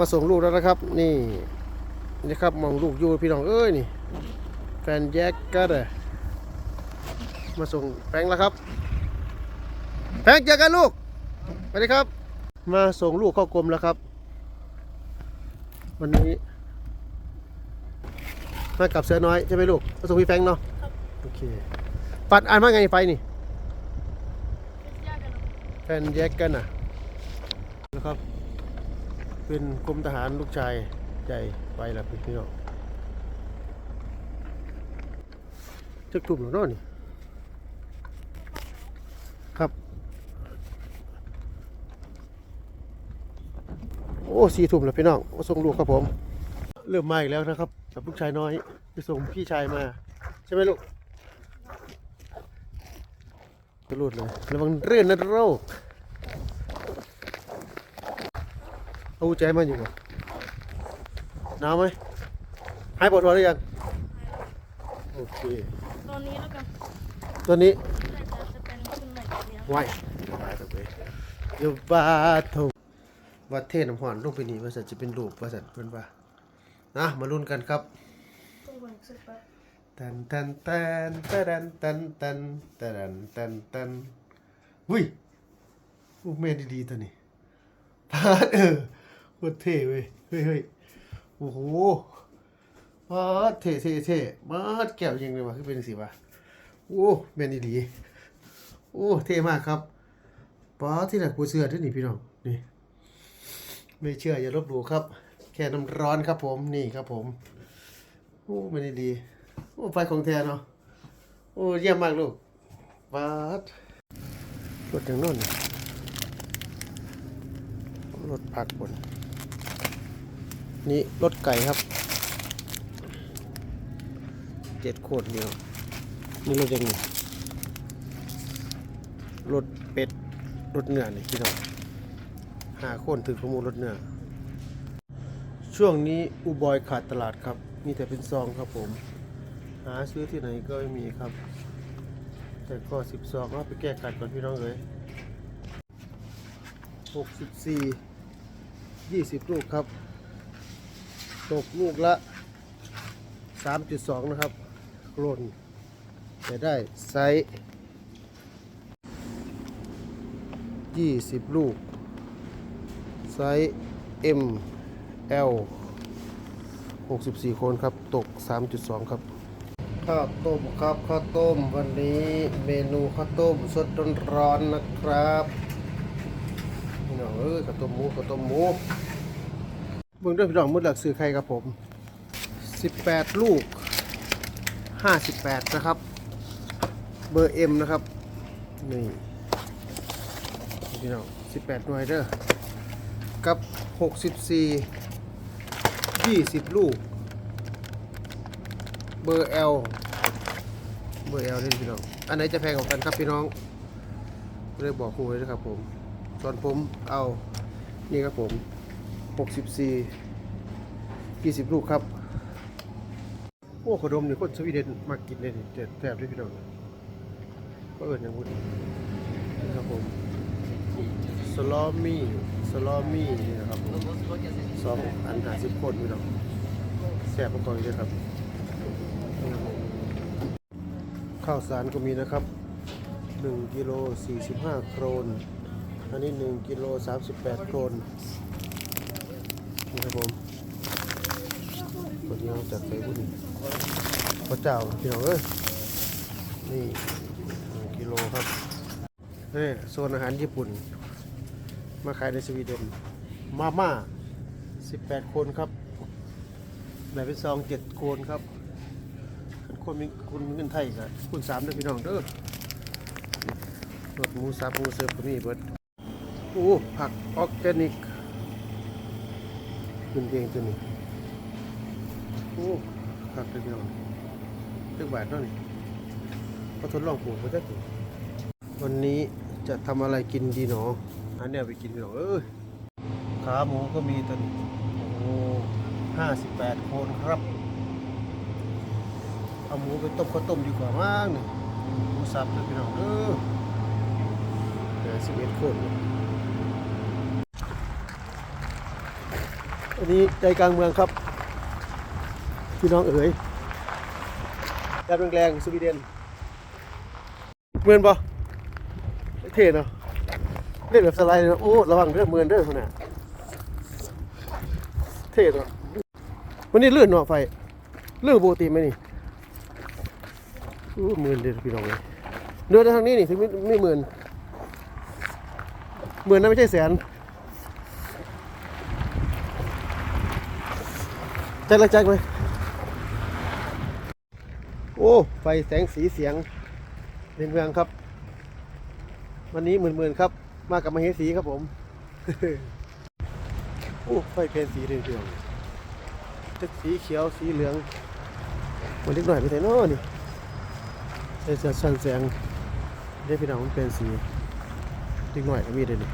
มาส่งลูกแล้วนะครับ นี่นี่ครับมองลูกอยู่พี่น้องเอ้ยนี่ แฟนแยกก็เลยมาส่งแฟงแล้วครับแฟงเจอกันลูกสวัสดีครับ มาส่งลูกเข้ากรมแล้วครับ วันนี้มากับเสือน้อยใช่ไหมลูกมาส่งพี่แฟงเนาะโอเคปัดอ่านว่าไงไฟนี่แฟนแยกกันอะนะครับ เป็นกรมทหารลูกชายใหญ่ไปล้วพี่น้องจะกลุ่มหรือเนาะนี่ ครับ โอ้สี่ทุ่มแล้วพี่น้องมาส่งลูกครับผม เริ่มมาอีกแล้วนะครับกับลูกชายน้อยไปส่งพี่ชายมา ใช่ไหมลูกกระโดดเลยระวังเรื่อนนะโรค เอากุญแจมาอยู่ก่อนหนาวไหมหายปวดหัวหรือยังโอเคตอนนี้แล้วกันตัวนี้น่าจะจะเป็นคุณใหม่เลี้ยงไหวไหวตัวไปโยบาทงวัดเทศน้ำหอนลงไปนี่ว่าสัตจะเป็นรูปว่าสัตเพื่อนว่านะมาลุ้นกันครับต้องวางสุดไปตันตันตันตันตันตันตันตันตันวุ้ยลูกแม่ดีๆตัวนี้พาดเออ โคตรเท่เว้ยเฮ้ยเฮ้ยโอ้โหพาเท่เท่เท่มาดแก้วยิงเลยว่ะคือเป็นสิวะโอ้แม่นดีๆโอ้เท่มากครับป้าที่ไหนกูเสื้อที่นี่พี่น้องนี่ไม่เชื่ออย่าลบหลู่ครับ แค่น้ำร้อนครับผมนี่ครับผมโอ้ไม่ได้ดีโอ้ไฟของแท้เนาะโอ้เยี่ยมมากลูกบาดรถอย่างโน้นน่ะรถผักบน นี่รถไก่ครับเจ็ดโคตรเดียว นี่รถยังไงรถเป็ดรถเนื้อนี่พี่น้องหาคนถึงข้อมูลรถเนื้อช่วงนี้อุบอยขาดตลาดครับ มีแต่เป็นซองครับผม หาซื้อที่ไหนก็ไม่มีครับ แต่ก็สิบซองเอาไปแก้กัดก่อนพี่น้องเลยหกสิบสี่ยี่สิบลูกครับ ตกลูกละสามจุดสองนะครับโกลนแต่ได้ไซส์ยี่สิบลูก ไซส์ M L 64 คนครับ ตก 3.2 ครับข้าวต้มครับข้าวต้มวันนี้เมนูข้าวต้มสดร้อนๆนะครับพี่น้องเอ้ยข้าวต้มหมูข้าวต้มหมู เบิ่งด้วยพี่น้องมืดหลักซื้อใครครับผม 18 ลูก 58 นะครับ เบอร์ M นะครับ นี่พี่น้อง18 หน่วยเด้อกับ 64 20 ลูก เบอร์ L เบอร์ L นี่พี่น้อง อันไหนจะแพงกว่ากันครับพี่น้องเรียบอกครูเลยนะครับผมส่วนผมเอา นี่ครับผม 64 20 ลูกครับโอ้ขนมนี่คนสวีเดนมากินเลยนี่เจ็ดแทบด้วยพี่น้องก็เอิญอย่างพูดนี่ครับผมสลอมี่สลอมี่นี่นะครับผมสองอันหาสิบคนพี่น้องแซ่บประกอบเลยครับนี่ครับ ข้าวสารก็มีนะครับ1กิโล45โครนอันนี้1กิโล38โครน นี่ครับผมคนนี้เอาจากใส่บุญพระเจ้าพี่น้องเอ้ยนี่กิโลครับนี่โซนอาหารญี่ปุ่น มาขายในสวีเดน มาม่า 18 คนครับแบ่งเป็นซอง7คนครับคนมีคุณเงินไทยก็คุณสามเด้อพี่น้องเด้อรสหมูสับหมูเสิร์ฟก็มีเบิดโอ้ผักออร์แกนิก ขึ้นเองตัวนี้โอ้ผักเลยพี่น้องเลือกบาทเท่านี้ก็ทดลองปลูกมาได้ถึงวันนี้จะทำอะไรกินดีหนออันเนี้ยไปกินพี่น้อเอ้ยขาหมูก็มีตัวนี้โอ้ห้าสิบแปดคนครับ เอาหมูไปต้มข้าวต้มดีกว่ามากนี่หมูสับเลยพี่น้องเออห้าสิบเอ็ดคน อันนี้ใจกลางเมืองครับ พี่น้องเอ๋ยแดดแรงๆสวีเดนเมือนปะเท่เนาะเล่นแบบสไลด์เนาะโอ้ระวังเรื่องเมือนเด้อคนน่ะเท่เนาะวันนี้เลื่อนเนาะไฟเลื่อนปกติไหมนี่อู้หมื่นเดียพี่น้องเลยเดินทางนี้นี่ถึงไม่ไม่หมื่นหมื่นนะไม่ใช่แสน จ็คละแจ็คไหมโอ้ไฟแสงสีเสียงในเมืองครับ วันนี้หมื่นหมื่นๆครับ มากับมาเฮสีครับผมโอ้ไฟเพลนสีเรืองเรืองจะสีเขียวสีเหลืองมันเล็กหน่อยไปไหนเนาะนี่ใส่เสื้อชันแสงได้พี่น้องมันเป็นสีเล็กหน่อยก็มีเลยนี่